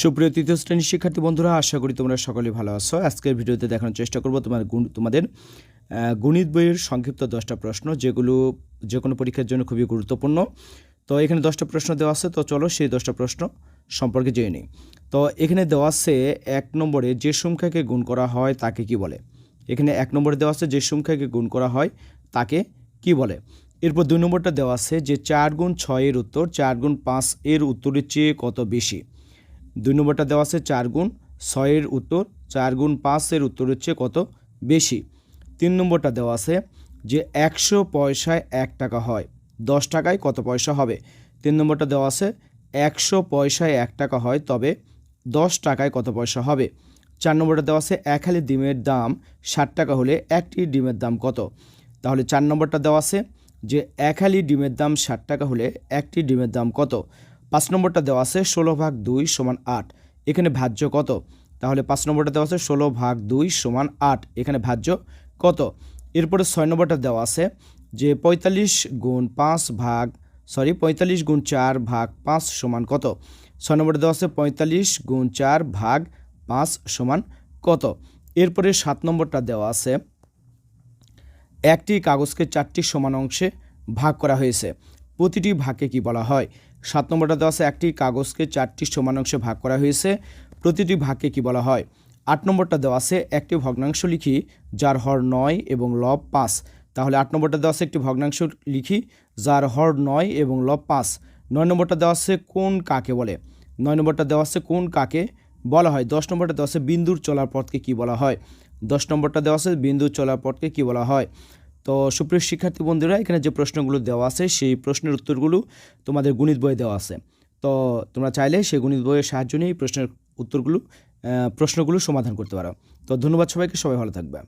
সুপ্রিয় তৃতীয় শ্রেণির শিক্ষার্থী বন্ধুরা, আশা করি তোমরা সকলে ভালো আছো। আজকের ভিডিওতে দেখানোর চেষ্টা করব তোমার গুণ তোমাদের গণিত বইয়ের সংক্ষিপ্ত দশটা প্রশ্ন, যেগুলো যে কোনো পরীক্ষার জন্য খুবই গুরুত্বপূর্ণ। তো এখানে দশটা প্রশ্ন দেওয়া আছে, তো চলো সেই দশটা প্রশ্ন সম্পর্কে জেনে নিই। তো এখানে দেওয়া আছে এক নম্বরে যে সংখ্যাকে গুণ করা হয় তাকে কি বলে? এখানে এক নম্বরে দেওয়া আছে যে সংখ্যাকে গুণ করা হয় তাকে কি বলে? এরপর দুই নম্বরটা দেওয়া আছে যে চার গুণ ছয়ের উত্তর, চার গুণ পাঁচ এর উত্তরের চেয়ে কত বেশি? দুই নম্বরটা দেওয়া আছে চার গুণ ছয়ের উত্তর, চার গুণ পাঁচের উত্তর হচ্ছে কত? বেশি। তিন নম্বরটা দেওয়া আছে যে একশো পয়সায় এক টাকা হয়। দশ টাকায় কত পয়সা হবে? তিন নম্বরটা দেওয়া আছে একশো পয়সায় এক টাকা হয়, তবে দশ টাকায় কত পয়সা হবে? চার নম্বরটা দেওয়া আছে এক হালি ডিমের দাম ষাট টাকা হলে একটি ডিমের দাম কত? তাহলে চার নম্বরটা দেওয়া আছে যে এক হালি ডিমের দাম ষাট টাকা হলে একটি ডিমের দাম কত? পাঁচ নম্বরটা দেওয়া আছে ষোলো ভাগ দুই সমান আট। এখানে ভাজ্য কত? তাহলে পাঁচ নম্বরটা দেওয়া আছে ষোলো ভাগ দুই সমান আট। এখানে ভাজ্য কত? এরপরে ছয় নম্বরটা দেওয়া আছে যে পঁয়তাল্লিশ গুণ পাঁচ ভাগ সরি পঁয়তাল্লিশ গুণ চার ভাগ পাঁচ সমান কত? ছয় নম্বরটা দেওয়া আছে পঁয়তাল্লিশ গুণ চার ভাগ পাঁচ সমান কত? এরপরে সাত নম্বরটা দেওয়া আছে একটি কাগজকে চারটি সমান অংশে ভাগ করা হয়েছে। প্রতিটি ভাগকে কি বলা হয়? সাত নম্বরটা দেওয়া আছে, একটি কাগজকে চারটি সমান অংশে ভাগ করা হয়েছে, প্রতিটি ভাগকে কি বলা হয়? আট নম্বরটা দেওয়া আছে, একটি ভগ্নাংশ লিখি, যার হর নয় এবং লব পাঁচ। তাহলে আট নম্বরটা দেওয়া আছে, একটি ভগ্নাংশ লিখি, যার হর নয় এবং লব পাঁচ। নয় নম্বরটা দেওয়া আছে, কোন কাকে বলে? নয় নম্বরটা দেওয়া আছে, কোন কাকে বলা হয়? দশ নম্বরটা দেওয়া আছে, বিন্দুর চলার পথকে কি বলা হয়? দশ নম্বরটা দেওয়া আছে, বিন্দুর চলার পথকে কি বলা হয়? তো সুপ্রিয় শিক্ষার্থী বন্ধুরা, এখানে যে প্রশ্নগুলো দেওয়া আছে, সেই প্রশ্নের উত্তরগুলো তোমাদের গণিত বইয়ে দেওয়া আছে। তো তোমরা চাইলে সেই গণিত বইয়ের সাহায্য নিয়ে প্রশ্নের উত্তরগুলো প্রশ্নগুলো সমাধান করতে পারো। তো ধন্যবাদ সবাইকে, সবাই ভালো থাকবে।